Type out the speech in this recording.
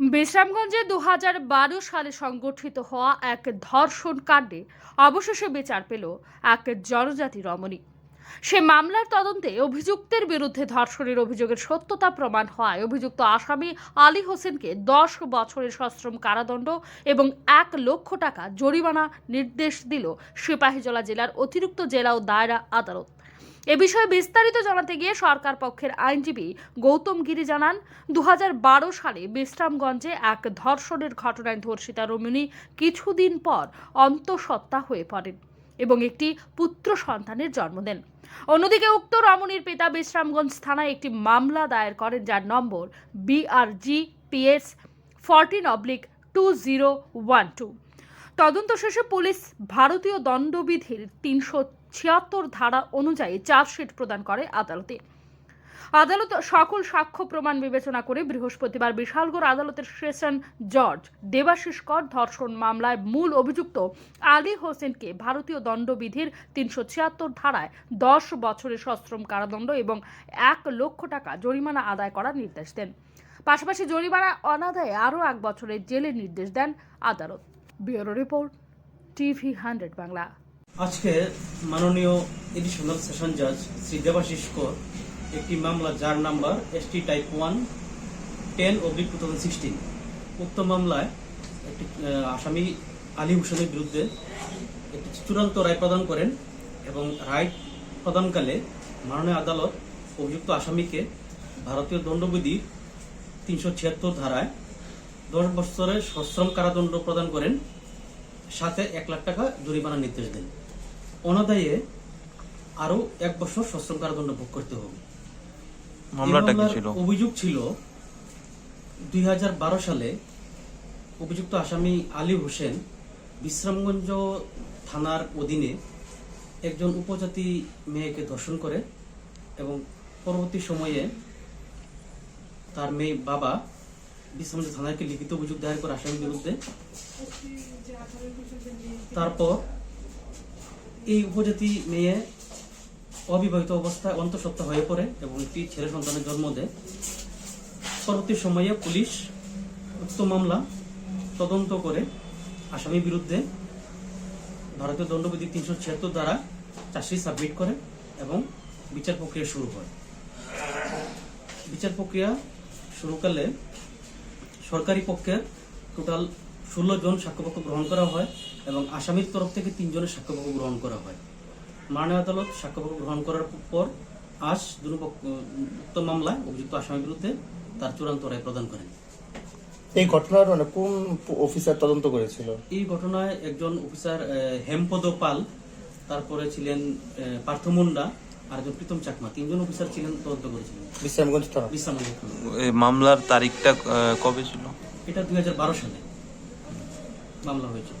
বিশ্রামগঞ্জে দু বারো সালে সংগঠিত হওয়া এক ধর্ষণ কাণ্ডে অবশেষে বিচার পেল এক জনজাতি রমণী। সে মামলার তদন্তে অভিযুক্তের বিরুদ্ধে ধর্ষণের অভিযোগের সত্যতা প্রমাণ হওয়ায় অভিযুক্ত আসামি আলী হোসেনকে দশ বছরের সশ্রম কারাদণ্ড এবং এক লক্ষ টাকা জরিমানা নির্দেশ দিল সিপাহীজলা জেলার অতিরিক্ত জেলা ও দায়রা আদালত। এ বিষয়ে বিস্তারিত জানাতে গিয়ে সরকার পক্ষের আইনজীবী গৌতম গিরি জানান দু হাজার বারো সালে বিশ্রামগঞ্জে এক ধর্ষণের ঘটনায় ধর্ষিতা রমণী কিছুদিন পর অন্তঃসত্ত্বা হয়ে পড়েন এবং একটি পুত্র সন্তানের জন্ম দেন। অন্যদিকে উক্ত রমণীর পিতা বিশ্রামগঞ্জ থানায় একটি মামলা দায়ের করেন, যার নম্বর BRG PS fourteen oblique two zero one two তদন্ত শেষে পুলিশ ভারতীয় দণ্ডবিধির তিনশো ছিয়াত্তর ধারা অনুযায়ী চার্জশিট প্রদান করে আদালতে। আদালত সকল সাক্ষ্য প্রমাণ বিবেচনা করে বৃহস্পতিবার বিশালগড় আদালতের সেশন জজ দেবাশিস কর ধর্ষণ মামলায় মূল অভিযুক্ত আলী হোসেনকে ভারতীয় দণ্ডবিধির তিনশো ছিয়াত্তর ধারায় দশ বছরের সশ্রম কারাদণ্ড এবং এক লক্ষ টাকা জরিমানা আদায় করার নির্দেশ দেন। পাশাপাশি জরিমানা অনাদায়ে আরও এক বছরের জেলের নির্দেশ দেন আদালত। Bureau report, TV hundred Bangla. আজকে মাননীয় এডিশনাল সেশন জাজ শ্রী দেবাশিস কর একটি মামলা যার number ST type one ten oblique two thousand sixteen. উক্ত মামলায় একটি আসামি আলী হোসেনের বিরুদ্ধে একটি চূড়ান্ত রায় প্রদান করেন এবং রায় প্রদানকালে মাননীয় আদালত অভিযুক্ত আসামিকে ভারতীয় দণ্ডবিধি তিনশো ছিয়াত্তর ধারায় দশ বছরের সশ্রম কারাদণ্ড প্রদান করেন সাথে এক লাখ টাকা জরিমানা নির্দেশ দেন। অনাদায়ে আরও এক বছর সশ্রম কারাদণ্ড ভোগ করতে হবে। মামলাটা কি ছিল? অভিযোগ ছিল দুই সালে অভিযুক্ত আসামি আলী হোসেন বিশ্রামগঞ্জ থানার অধীনে একজন উপজাতি মেয়েকে ধর্ষণ করে এবং পরবর্তী সময়ে তার মেয়ে বাবা থানাকে লিখিত অভিযোগ দায়ের করে আসামির বিরুদ্ধে। তারপর এই উপজাতি মেয়ে অবিবাহিত অবস্থায় অন্তঃসত্ত্বা হয়ে পড়ে এবং একটি ছেলে সন্তানের জন্ম দেয়। পরবর্তী সময়ে পুলিশ উক্ত মামলা তদন্ত করে আসামির বিরুদ্ধে ভারতীয় দণ্ডবিধি তিনশো ছিয়াত্তর দ্বারা চাষি সাবমিট করে এবং বিচার প্রক্রিয়া শুরু হয়। বিচার প্রক্রিয়া শুরুকালে সরকারি পক্ষের টোটাল ষোলো জন সাক্ষ্যপক্ষ গ্রহণ করা হয় এবং আসামির তরফ থেকে তিনজনের সাক্ষ্যপক্ষ গ্রহণ করা হয়। মাননীয় আদালত সাক্ষ্যপক্ষ গ্রহণ করার পর আজ দুপক্ষ মামলায় অভিযুক্ত আসামির বিরুদ্ধে তার চূড়ান্ত রায় প্রদান করেন। এই ঘটনার মানে কোন অফিসার তদন্ত করেছিল? এই ঘটনায় একজন অফিসার হেমপদ পাল তারপরে ছিলেন পার্থ মুন্ডা আর একজন প্রীতম চাকমা তিনজন অফিসার ছিলেন তদন্ত করেছিলেন। বিশ্রামগঞ্জ থানা। বিশ্রাম এই মামলার তারিখটা আহ, কবে ছিল? এটা দুই হাজার বারো সালে মামলা হয়েছিল।